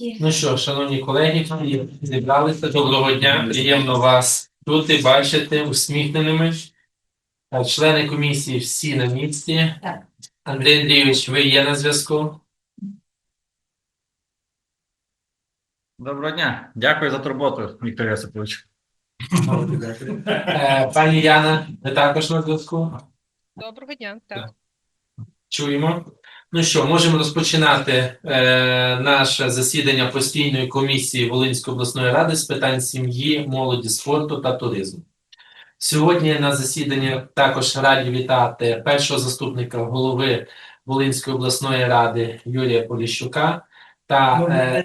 Ну що, шановні колеги, зібралися, доброго дня. Приємно вас чути, бачити усміхненими. Е, Члени комісії всі на місці. Так. Андрій Андрійович, ви є на зв'язку. Доброго дня. Дякую за турботу, Віктор Йосипович. Е, Пані Яна, ви також на зв'язку. Доброго дня, так. Чуємо. Ну що, можемо розпочинати е, наше засідання постійної комісії Волинської обласної ради з питань сім'ї, молоді, спорту та туризму. Сьогодні на засіданні також раді вітати першого заступника голови Волинської обласної ради Юрія Поліщука та е,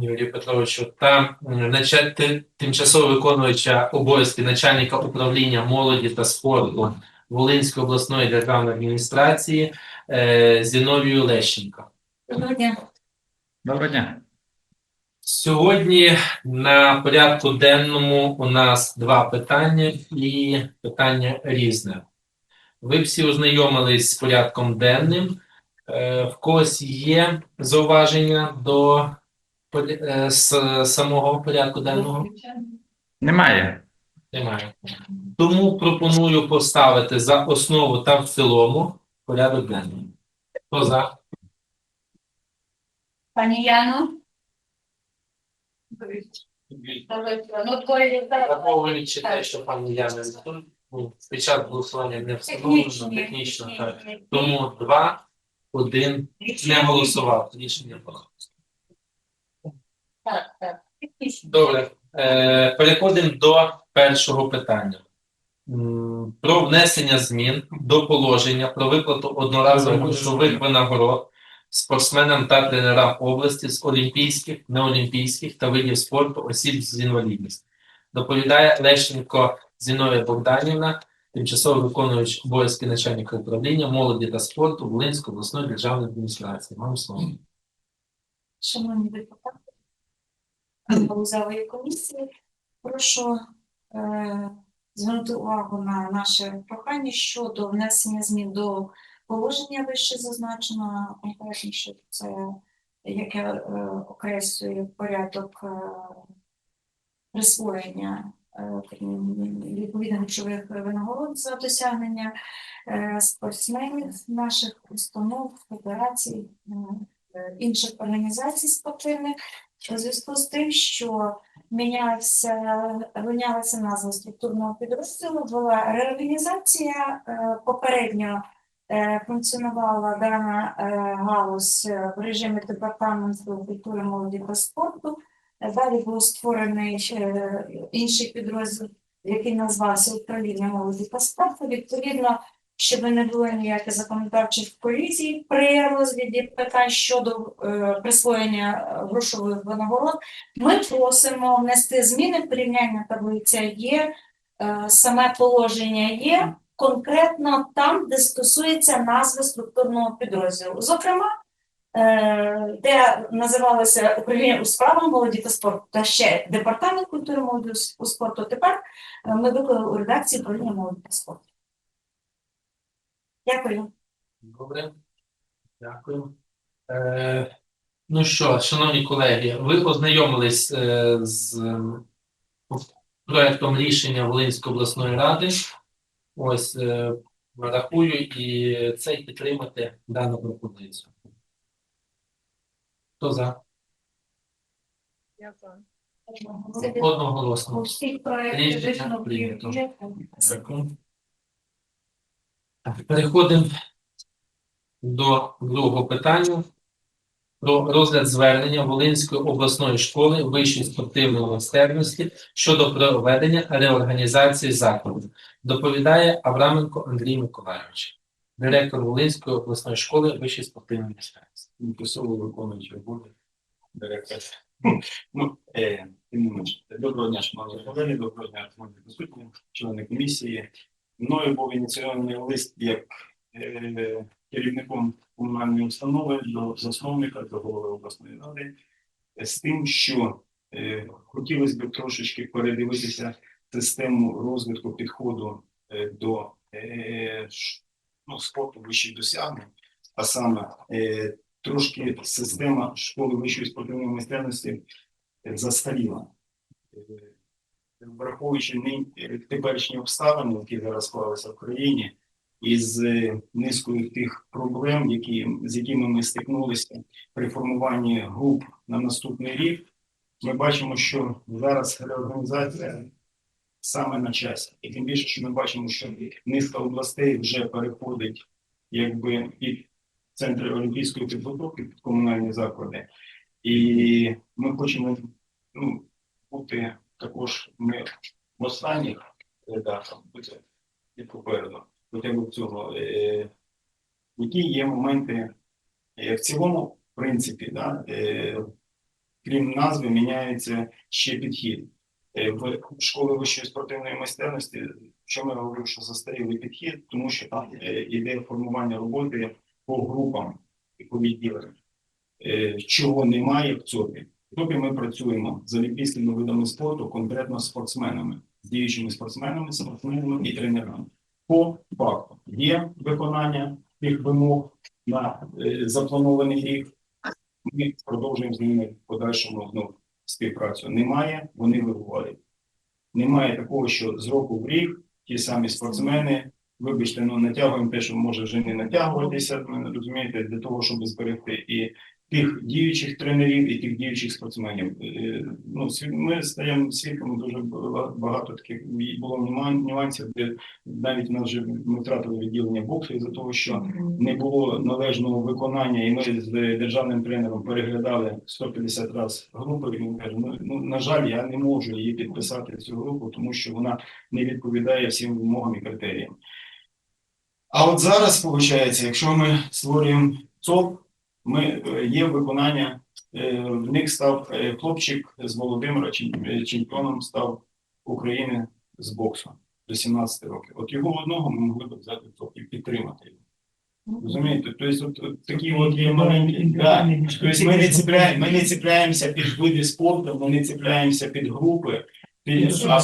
Юрію Петровичу та м, нача- ти- тимчасово виконуюча обов'язки начальника управління молоді та спорту Волинської обласної державної адміністрації е, Зіновію Лещенко. Доброго дня. Доброго дня. Сьогодні на порядку денному у нас два питання і питання різне. Ви всі ознайомились з порядком денним. Е, В когось є зауваження до е, самого порядку денного? Немає. Немає. Тому пропоную поставити за основу та в цілому порядок денний. Хто за? Пані Яно. Ну. Враховуючи те, що пані Яна ну, під час голосування не встановлено технічно, так. Тому два, один не голосував. Рішення було. Так, так. Добре. Е, переходимо до першого питання. Про внесення змін до положення про виплату одноразових грошових винагород спортсменам та тренерам області з олімпійських, неолімпійських та видів спорту осіб з інвалідністю. Доповідає Лещенко Зіновія Богданівна, тимчасово виконуючий обов'язки начальника управління молоді та спорту Волинської обласної державної адміністрації. Вам слово. Шановні депутати, галузевої комісії, прошу звернути увагу на наше прохання щодо внесення змін до положення вище зазначено, конкретніше це яке е, окреслює порядок е, присвоєння е, відповідних грошових винагород за досягнення е, спортсменів наших установ, федерацій, е, е, інших організацій спортивних у зв'язку з тим, що мінялася, назва структурного підрозділу, була реорганізація. е, Попередньо е, функціонувала дана е, галузь в режимі департаменту культури, молоді та спорту. Далі був створений інший підрозділ, який назвався управління молоді та спорту. Відповідно, щоб не було ніяких законодавчих колізій при розгляді питань щодо е, присвоєння е, грошових винагород, ми просимо внести зміни. Порівняння таблиця є, е, саме положення є конкретно там, де стосується назви структурного підрозділу. Зокрема, е, де називалося управління у справах молоді та спорту, та ще департамент культури молоді у спорту. Тепер е, ми виклали у редакції управління молоді та спорту. Дякую. Добре. Дякую. Е, ну що, шановні колеги, ви ознайомились е, з м, проектом рішення Волинської обласної ради. Ось е, рахую і це підтримати дану пропозицію. Хто за? Я за. Одноголосно. У всіх Рішення прийнято. Дякую. Переходимо до другого питання про розгляд звернення Волинської обласної школи вищої спортивної майстерності щодо проведення реорганізації закладу. Доповідає Авраменко Андрій Миколайович, директор Волинської обласної школи вищої спортивної майстерності. тимчасово виконуючий обов'язки директор. Ну, е, не менше. Доброго дня, шановні колеги, доброго дня, шановні присутні, члени комісії. Мною був ініційований лист як е, керівником комунальної установи до засновника, до голови обласної ради, е, з тим, що е, хотілося б трошечки передивитися систему розвитку підходу е, до е, ну, спорту вищих досягнень, а саме е, трошки система школи вищої спортивної майстерності е, застаріла. Враховуючи е, теперішні обставини, які зараз склалися в країні, із е, низкою тих проблем, які, з якими ми стикнулися при формуванні груп на наступний рік, ми бачимо, що зараз реорганізація саме на часі. І тим більше, що ми бачимо, що низка областей вже переходить якби під центри олімпійської підготовки, під комунальні заклади. І ми хочемо ну, бути також ми в останніх рядах і попереду, б цього. Е, які є моменти е, в цілому, в принципі, да, е, крім назви, міняється ще підхід. В школи вищої спортивної майстерності, що ми говоримо, що застарілий підхід, тому що там е, іде формування роботи по групам і по відділенням, чого немає в ЦОПі. В ми працюємо з олімпійськими видами спорту, конкретно з спортсменами, з діючими спортсменами, спортсменами і тренерами. По факту є виконання тих вимог на е, запланований рік. Ми продовжуємо з ними в подальшому ну, співпрацю. Немає, вони вибувають. Немає такого, що з року в рік ті самі спортсмени, вибачте, ну натягуємо те, що може вже не натягуватися, розумієте, для того, щоб зберегти і тих діючих тренерів, і тих діючих спортсменів. Е, Ну, ми стаємо свідками дуже багато таких було нюансів, де навіть у нас вже ми втратили відділення боксу із-за того, що не було належного виконання, і ми з державним тренером переглядали 150 разів групу. І він каже: ну, ну на жаль, я не можу її підписати цю групу, тому що вона не відповідає всім вимогам і критеріям. А от зараз, виходить, якщо ми створюємо ЦОП, ми е, є виконання. е, В них став е, хлопчик з Володимира, чем- чемпіоном став України з боксу до 17 років. От його одного ми могли б взяти і підтримати його. Розумієте? Тобто, от, от такі от є маленькі. Да. Тобто ми не цепляємося під види спорту, ми не цепляємося під групи, під, а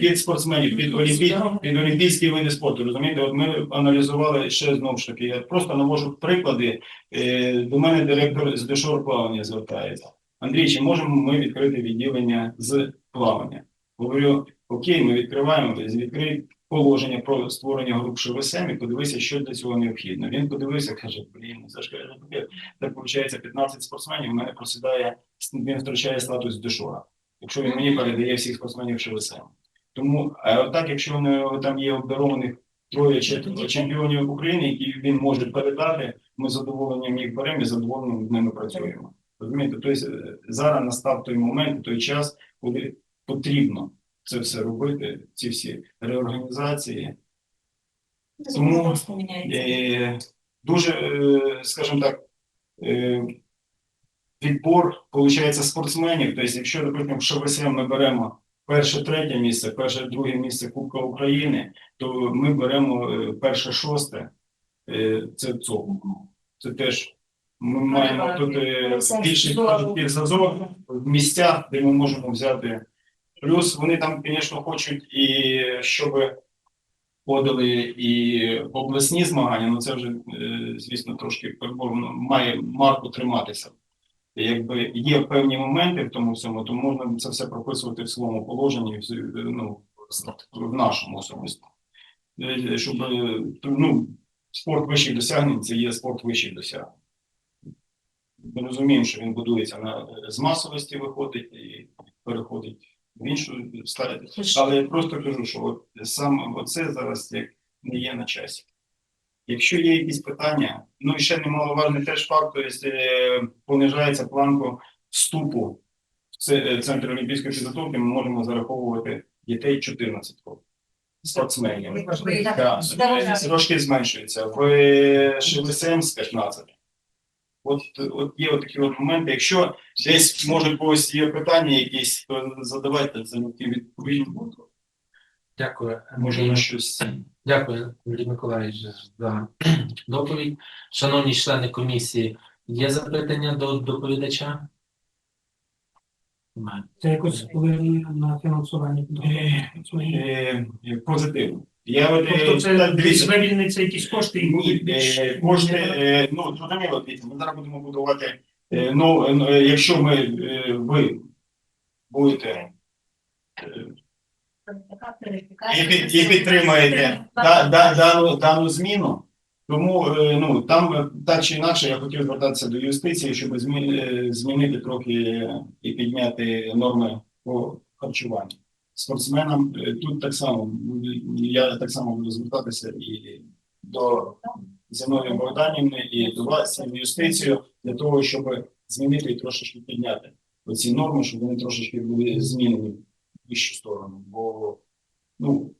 під, спортсменів, під, олімпі, під олімпійські види спорту. Розумієте, от ми аналізували ще знову ж таки. Я просто навожу приклади. Е, до мене директор з дешор плавання звертається. Андрій, чи можемо ми відкрити відділення з плавання? Говорю, окей, ми відкриваємо, відкрий положення про створення груп ШВСМ і подивися, що для цього необхідно. Він подивився, каже, блін, це ж каже, так виходить 15 спортсменів, в мене просідає, він втрачає статус дешора, якщо він мені передає всіх спортсменів ШВСМ. Тому, а отак, якщо в нього там є обдарованих троє чемпіонів України, які він може передати, ми задоволенням їх беремо і задоволенням з ними працюємо. Розумієте, тобто е, зараз настав той момент, той час, коли потрібно це все робити, ці всі реорганізації. Тому, Е, Дуже, е, скажімо так, е, відбор, виходить, спортсменів. Тобто, якщо, наприклад, в ШВСМ ми беремо перше, третє місце, перше, друге місце Кубка України, то ми беремо е, перше, шосте, е, це ЦОП. Це теж ми маємо тут е, більший зазор в місцях, де ми можемо взяти. Плюс вони там, звісно, хочуть і щоб подали і обласні змагання, ну це вже, звісно, трошки переборно має марку триматися. Якби є певні моменти в тому всьому, то можна це все прописувати в своєму положенні, в- ну, в нашому особисто. Е, Щоб е, ну, спорт вищих досягнень це є спорт вищих досягнень. Ми розуміємо, що він будується на з масовості виходить і переходить в іншу стадію. Але я просто кажу, що от саме оце зараз як не є на часі. Якщо є якісь питання, ну і ще немаловажний теж факт, тобто е, понижається планку вступу в е, центр олімпійської підготовки, ми можемо зараховувати дітей 14 років. Спортсменів. Трошки зменшується. В ШВСМ з 15. От, от є такі от моменти. Якщо десь може когось є питання якісь, то задавайте це відповідь. Дякую. Може на щось. Дякую, Андрій Миколаївич, за доповідь. Шановні члени комісії, є запитання до доповідача? Це якось впливає на фінансування. Е, е, Позитивно. Я от, Тобто е, це дивіться, вивільниться якісь кошти і Ні, е, кошти, е, ну, зрозуміло, дивіться, ми зараз будемо будувати, е, ну, е, якщо ми, е, ви будете е, і, під- і підтримаєте да, да, дану, дану зміну, тому е, ну, там е, так чи інакше я хотів звертатися до юстиції, щоб змі, е, змінити трохи е, і підняти норми по харчуванню. Спортсменам е, тут так само, я так само буду звертатися і до Зінової Богданівни, і до вас, і в юстицію, для того, щоб змінити і трошечки підняти оці норми, щоб вони трошечки були змінені вищу сторону. Бо ну,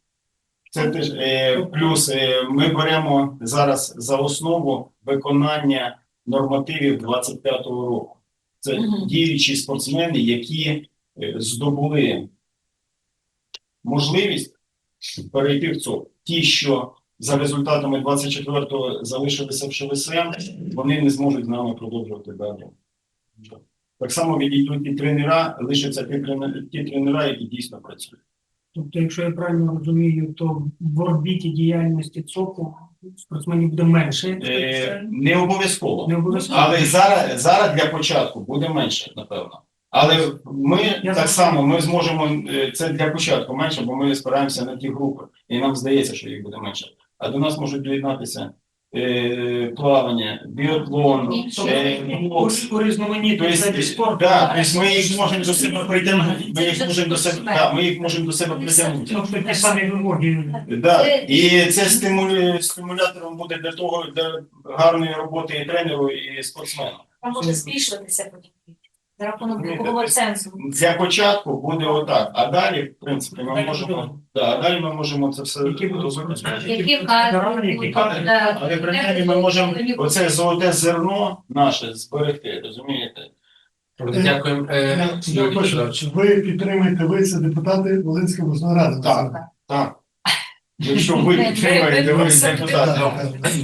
це теж е, плюс е, ми беремо зараз за основу виконання нормативів 25-го року. Це діючі спортсмени, які е, здобули можливість перейти в ЦОП. Ті, що за результатами 24-го залишилися в ШВСМ, вони не зможуть з нами продовжувати далі. Так само відійдуть і тренера, лишаться ті тренери, ті тренера, які дійсно працюють. Тобто, якщо я правильно розумію, то в орбіті діяльності ЦОКу спортсменів буде менше. Е, не обов'язково. Не обов'язково. Але зараз, зараз для початку буде менше, напевно. Але ми Я так само ми зможемо е, це для початку менше, бо ми спираємося на ті групи, і нам здається, що їх буде менше. А до нас можуть доєднатися е, плавання, біатлон, е. У різноманітних то видів спорту. да, тобто ми їх можемо до себе притягнути. Ми їх можемо до себе, да, ми їх можемо до себе притягнути. Тобто ті самі вимоги. Да. І це стимулю- стимулятором буде для того, для гарної роботи і тренеру, і спортсмена. А може збільшуватися потім за рахунок вікового так, цензу. Для початку буде отак, а далі, в принципі, ми можемо, да, а далі ми можемо це все Які будуть робити. Які Ветерани, які вказують, кадри. Але принаймні ми можемо оце золоте зерно наше зберегти, розумієте? Дякуємо. Е, Я Юрій хочу, Петрович. ви підтримуєте, ви це депутати Волинської обласної ради. Так. Так. Якщо ви підтримаєте, ви депутати.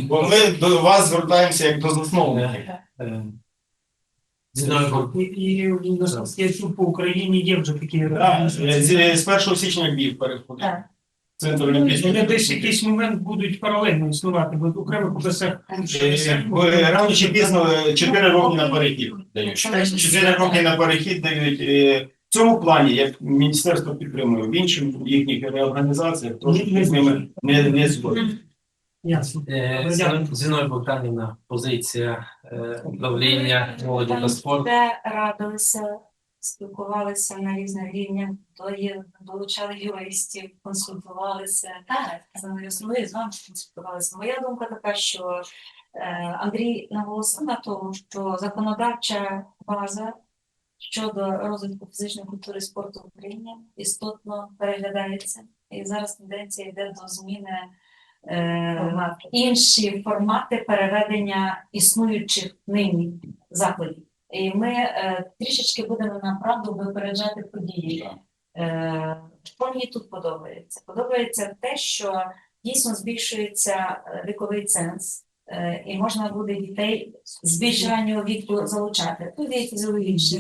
Бо ми до вас звертаємося як до засновників. Е, Зіновій І, і наскільки я чув, по Україні є вже такі Так, з- З 1 січня бів переходить. Так. Центр Вони десь в якийсь момент будуть паралельно існувати, бо окремо КПСР. Е, Рано чи пізно 4 роки на перехід дають. 4 роки на перехід дають. Е, В цьому плані, як міністерство підтримує, в інших їхніх реорганізаціях трошки з ними не, не згоден. Ясно. Е, Богданівна, позиція е, молоді та спорту. Де радилися, спілкувалися на різних рівнях, долучали юристів, консультувалися. Так, ми з вами консультувалися. Моя думка така, що е, Андрій наголосив на тому, що законодавча база щодо розвитку фізичної культури і спорту в Україні істотно переглядається. І зараз тенденція йде до зміни інші формати переведення існуючих нині заходів. І ми е, трішечки будемо направду випереджати події. Е, що мені тут подобається? Подобається те, що дійсно збільшується е, віковий ценз, е, і можна буде дітей з більш раннього віку залучати. Тут є фізіологічні.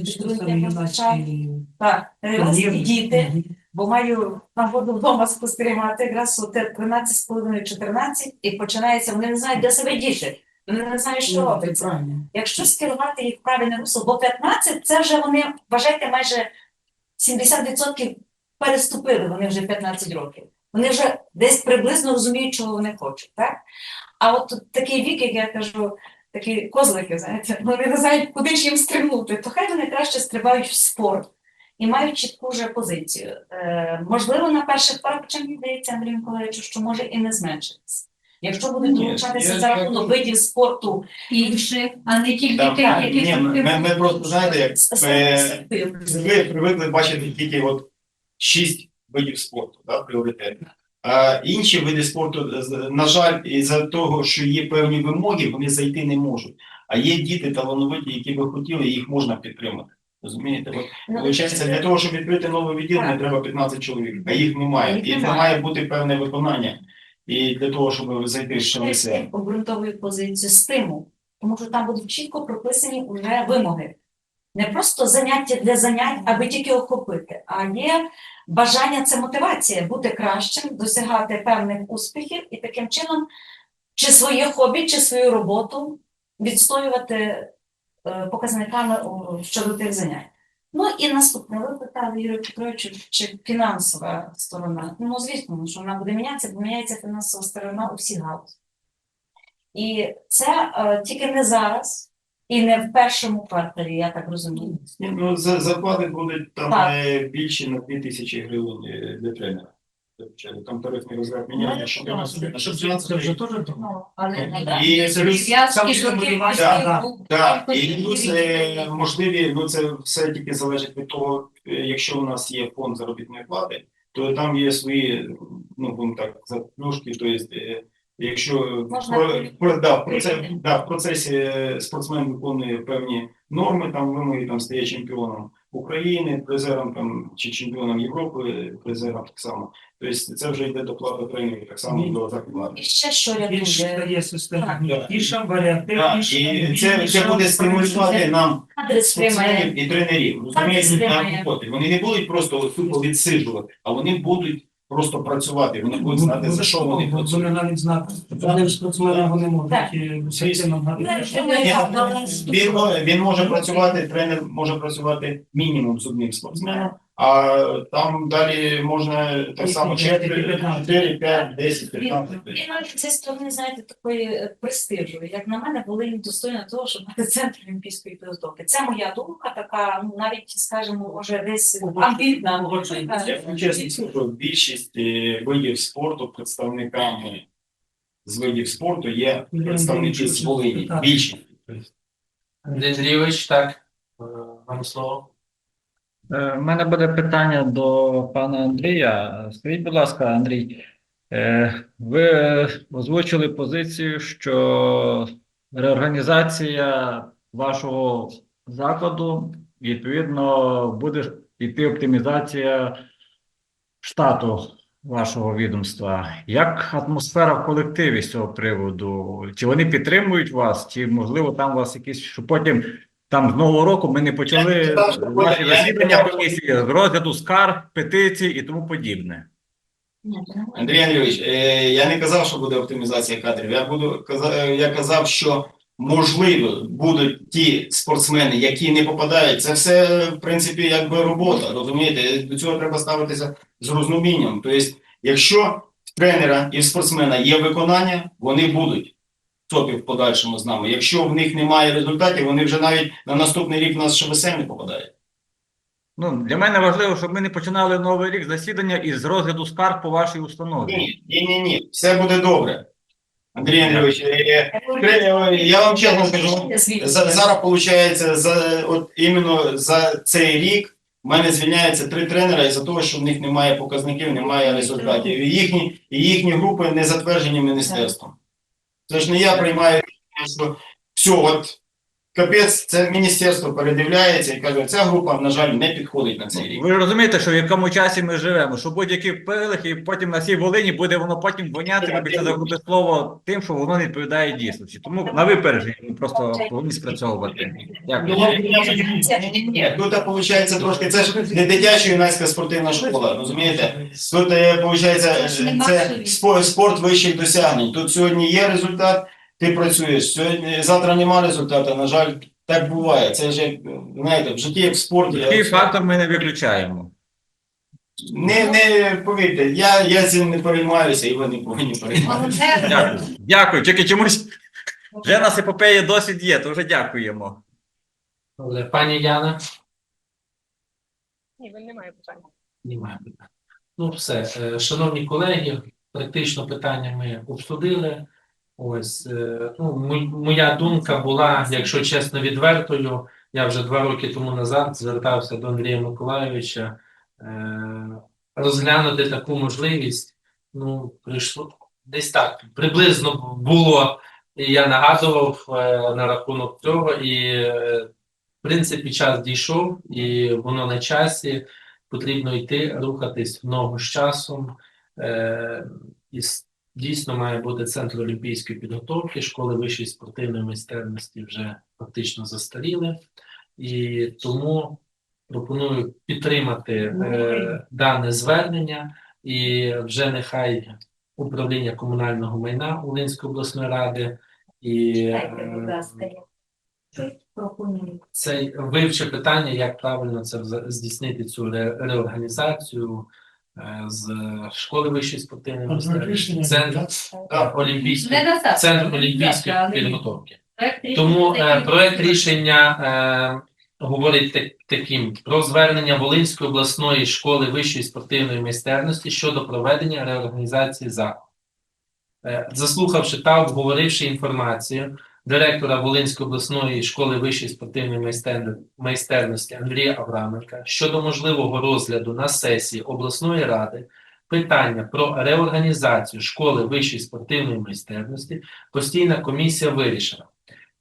Так, е, діти, бо маю нагоду вдома спостерігати якраз у те 13,5-14 і починається, вони не знають, де себе діти. Вони не знають, що робиться. правильно. Якщо скерувати їх правильне русло, бо 15 це вже вони, вважайте, майже 70% переступили, вони вже 15 років. Вони вже десь приблизно розуміють, чого вони хочуть, так? А от тут такий вік, як я кажу, такі козлики, знаєте, вони не знають, куди ж їм стрибнути, то хай вони краще стрибають в спорт і мають чітку вже позицію. Е, можливо, на перших порах, чим мені здається, Андрію Миколаївичу, що може і не зменшитися. Якщо будуть Ні, долучатися я- за рахунок видів спорту інших, а не тільки тих, які ні, ми, ми, ми просто знаєте, як е, ви привикли бачити тільки от шість видів спорту, да, пріоритетних. А інші види спорту, з- на жаль, із-за того, що є певні вимоги, вони зайти не можуть. А є діти талановиті, які би хотіли, їх можна підтримати. Розумієте? От, Ну, Получається, для того, щоб відкрити нове відділення, треба 15 чоловік, а їх немає. Їх І це немає. має бути певне виконання. І для того, щоб зайти в ШВС. обґрунтовую позицію стимул, тому що там будуть чітко прописані вже вимоги. Не просто заняття для занять, аби тільки охопити, а є бажання це мотивація бути кращим, досягати певних успіхів і таким чином чи своє хобі, чи свою роботу відстоювати показниками щодо тих занять. Ну і наступне, ви питали Юрію Петровичу, чи фінансова сторона. Ну, звісно, що вона буде мінятися, бо міняється фінансова сторона у всіх галузях. І це е, тільки не зараз, і не в першому кварталі, я так розумію. Ні, ну за- зарплати будуть там Так. е, більше на 2 тисячі гривень е, для тренера. Звичайно, Там тарифний розряд міняє. Щоб це вже теж то. Ну, але не І це Зв'язки да, кількості Так, і можливі, ну це все тільки залежить від того, е, якщо у нас є фонд заробітної плати, то там є свої, ну будемо так, заплюшки, тобто, е, якщо Можна про, про, да, в процесі, да, в процесі е, спортсмен виконує певні норми, там вимоги там стає чемпіоном України, призером там чи чемпіоном Європи, призером так само. Тобто це вже йде доплата тренерів, так само до зарплати. І ще що я рятує? дає система Так. варіанти Так, і це, це буде стимулювати нам Адрес спортсменів і тренерів. Розумієте, роботи. Вони не будуть просто тупо відсиджувати, а вони будуть просто працювати. Вони будуть знати, за що вони Вони навіть знати. Вони спортсмени вони можуть. Ну, більше. Ні, Він, він може працювати, тренер може працювати мінімум з одним спортсменом, а там далі можна так само 4, 4 5, 10, 15. І навіть зі сторони, знаєте, такої е, престижу. Як на мене, Волинь достойна того, щоб мати центр олімпійської підготовки. Це моя думка, така, ну навіть скажімо, може десь амбітна. Я чесно скажу, більшість е, видів спорту представниками з видів спорту є представники з Волині. Більшість. Андрій Андрійович, так, е, вам слово. Е, У мене буде питання до пана Андрія. Скажіть, будь ласка, Андрій, е, ви озвучили позицію, що реорганізація вашого закладу, відповідно, буде йти оптимізація штату вашого відомства. Як атмосфера в колективі з цього приводу? Чи вони підтримують вас, чи можливо там у вас якісь, що потім там з нового року ми не почали наші засідання комісії з розгляду скарг, петицій і тому подібне. Андрій Андрійович, е, я не казав, що буде оптимізація кадрів. Я буду е, я казав, що можливо будуть ті спортсмени, які не попадають. Це все в принципі якби робота. Розумієте, до цього треба ставитися з розумінням. Тобто, якщо в тренера і в спортсмена є виконання, вони будуть в в подальшому з нами. Якщо в них немає результатів, вони вже навіть на наступний рік в нас ШВС не попадають. Ну, для мене важливо, щоб ми не починали новий рік засідання із розгляду скарг по вашій установі. Ні, ні, ні, ні, все буде добре. Андрій Андрійович, е, е, я вам чесно скажу, Зараз виходить, за от іменно за цей рік в мене звільняється три тренера із-за того, що в них немає показників, немає результатів. І їхні, і їхні групи не затверджені міністерством. Це ж не я приймаю що все, от капець, це міністерство передивляється і каже, ця група, на жаль, не підходить на цей рік. Ви розумієте, що в якому часі ми живемо, що будь-які пилих, і потім на всій Волині буде воно потім воняти, вибачте за грубе слово, тим, що воно не відповідає дійсності. Тому на випередження ми просто повинні спрацьовувати. Дякую. Ні, тут виходить трошки, це ж не дитяча юнацька спортивна школа, розумієте? Тут виходить, це спо- спорт вищих досягнень. Тут сьогодні є результат, ти працюєш. Сьогодні завтра немає результату. На жаль, так буває. Це ж знаєте, в житті як в спорті. Такий фактор ми не виключаємо. Не, не повірте, я, я цим не переймаюся, і ви не повинні перейматися. Дякую. Дякую. Тільки чомусь вже нас епопеї досвід є, то вже дякуємо. Добре, пані Яна. Ні, він не має питання. Немає питань. Ну, все. Е, Шановні колеги, практично питання ми обсудили. Ось, е, ну, моя думка була, якщо чесно, відвертою. Я вже два роки тому назад звертався до Андрія Миколайовича е, розглянути таку можливість. Ну, прийшло десь так. Приблизно було, і я нагадував е, на рахунок цього, і в принципі час дійшов, і воно на часі потрібно йти, рухатись в ногу з часом. І с- дійсно має бути центр олімпійської підготовки, школи вищої спортивної майстерності вже фактично застаріли. І тому пропоную підтримати е, дане звернення. І вже нехай управління комунального майна Волинської обласної ради і е, цей вивче питання, як правильно це здійснити цю ре- реорганізацію з школи вищої спортивної рішення, центр Так. олімпійської Не на завтра, центр олімпійської підготовки. Тому е, проект рішення е, говорить так- таким про звернення Волинської обласної школи вищої спортивної майстерності щодо проведення реорганізації заходу. Е, заслухавши та обговоривши інформацію директора Волинської обласної школи вищої спортивної майстерності Андрія Авраменка щодо можливого розгляду на сесії обласної ради питання про реорганізацію школи вищої спортивної майстерності, постійна комісія вирішила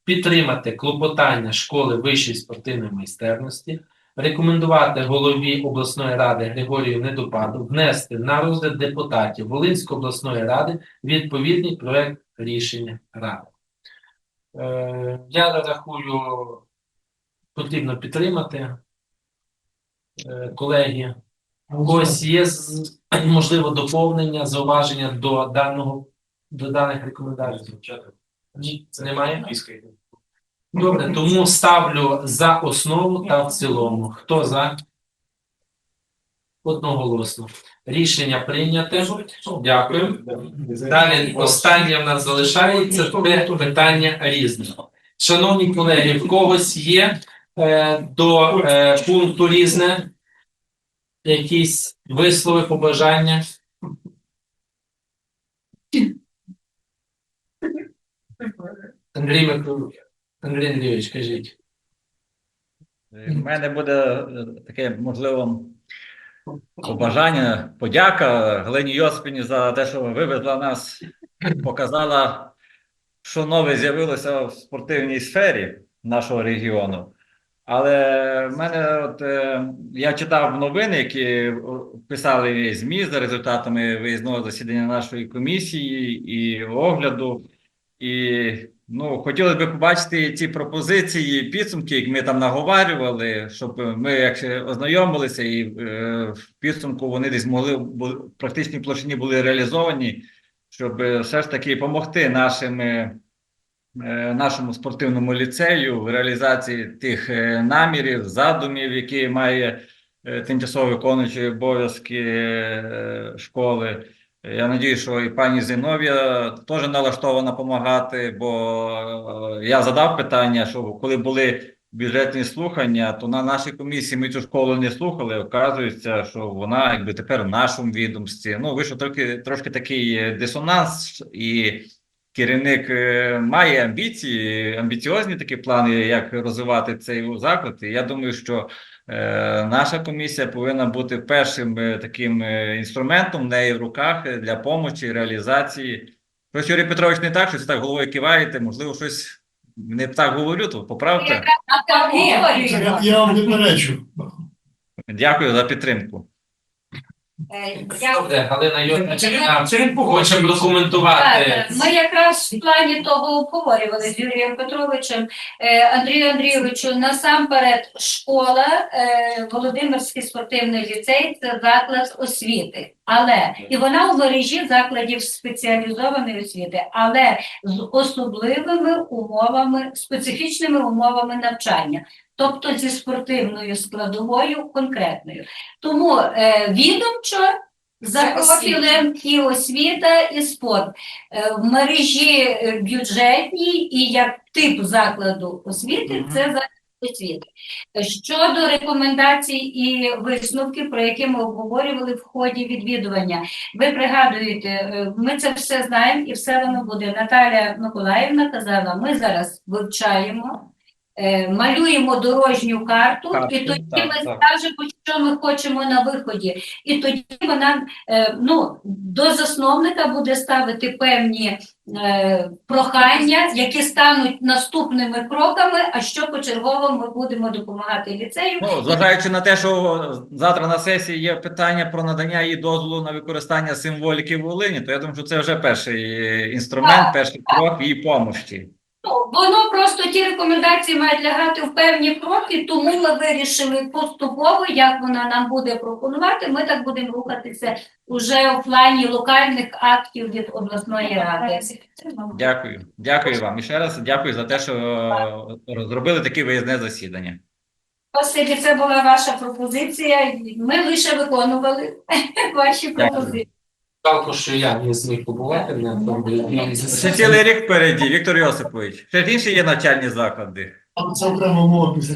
підтримати клопотання школи вищої спортивної майстерності, рекомендувати голові обласної ради Григорію Недопаду внести на розгляд депутатів Волинської обласної ради відповідний проект рішення ради. Е, я рахую, потрібно підтримати. Е, колеги, когось є можливо доповнення, зауваження до даного до даних рекомендацій? Ні, немає. Добре, тому ставлю за основу та в цілому. Хто за? Одноголосно. Рішення прийняте. Дякую. Далі останнє в нас залишається це питання різне. Шановні колеги, в когось є е, до е, пункту різне якісь вислови, побажання? Андрій Миколаївич, Андрій Андрійович, кажіть. У мене буде е, таке, можливо, побажання, подяка Галині Йосипівні за те, що вивезла нас, показала, що нове з'явилося в спортивній сфері нашого регіону. Але в мене, от е, я читав новини, які писали ЗМІ за результатами виїзного засідання нашої комісії і огляду. І ну, хотілося б побачити ці пропозиції, підсумки, які ми там наговарювали, щоб ми як ознайомилися, і е, в підсумку вони десь могли в практичній площині були реалізовані, щоб е, все ж таки допомогти нашим. е, е, Нашому спортивному ліцею в реалізації тих е, намірів, задумів, які має тимчасово виконуючий обов'язки школи. Я надію, що і пані Зиновія теж налаштована допомагати, бо е, я задав питання, що коли були бюджетні слухання, то на нашій комісії ми цю школу не слухали. Оказується, що вона якби тепер в нашому відомстві. Ну, вийшов трохи, трошки такий дисонанс, і керівник е, має амбіції, амбіціозні такі плани, як розвивати цей заклад. І я думаю, що Наша комісія повинна бути першим е, таким е, інструментом в неї в руках е, для помочі, реалізації. Щось Юрій Петрович не так, щось так головою киваєте, можливо, щось не так говорю, то поправте. Я вам не перечу. Дякую за підтримку. Е, Добре, Галина Йосипівна хоче прокоментувати. Ми якраз в плані того обговорювали з Юрієм Петровичем, Е, Андрію Андрійовичу, насамперед школа, е, Володимирський спортивний ліцей це заклад освіти, але і вона у мережі закладів спеціалізованої освіти, але з особливими умовами, специфічними умовами навчання. Тобто зі спортивною складовою конкретною. Тому е, відомчо за профілем і освіта, і спорт е, в мережі е, бюджетній і як тип закладу освіти Мгм. це заклад освіти. Щодо рекомендацій і висновків, про які ми обговорювали в ході відвідування, ви пригадуєте, е, ми це все знаємо і все воно буде. Наталя Миколаївна казала, ми зараз вивчаємо. Е, Малюємо дорожню карту, Карту, і тоді так, ми так. скажемо, що ми хочемо на виході. І тоді вона е, ну, до засновника буде ставити певні е, прохання, які стануть наступними кроками, а що почергово ми будемо допомагати ліцею. Ну, зважаючи на те, що завтра на сесії є питання про надання їй дозволу на використання символіки в Волині, то я думаю, що це вже перший інструмент, перший крок її помощі. Ну, воно просто ті рекомендації мають лягати в певні кроки, тому ми вирішили поступово, як вона нам буде пропонувати, ми так будемо рухатися уже в плані локальних актів від обласної ради. Дякую. Дякую вам. І ще раз дякую за те, що е, зробили таке виїзне засідання. Спасибі, це була ваша пропозиція. Ми лише виконували ваші пропозиції. Жалко, що я не зміг побувати на тому Ще цілий рік впереді, Віктор Йосипович. Ще ж інші є навчальні заклади. А це окрема мова після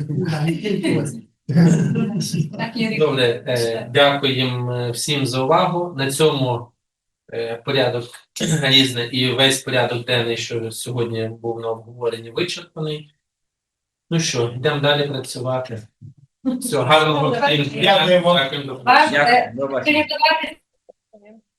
Так, Юрій. Добре, е, дякуємо е, всім за увагу. На цьому е, порядок різне і весь порядок денний, що сьогодні був на обговоренні, вичерпаний. Ну що, йдемо далі працювати. Все, гарного всім дня. Дякуємо. Дякуємо. до побачення. Ваш, е, Дякую. До побачення. Орієнтуватися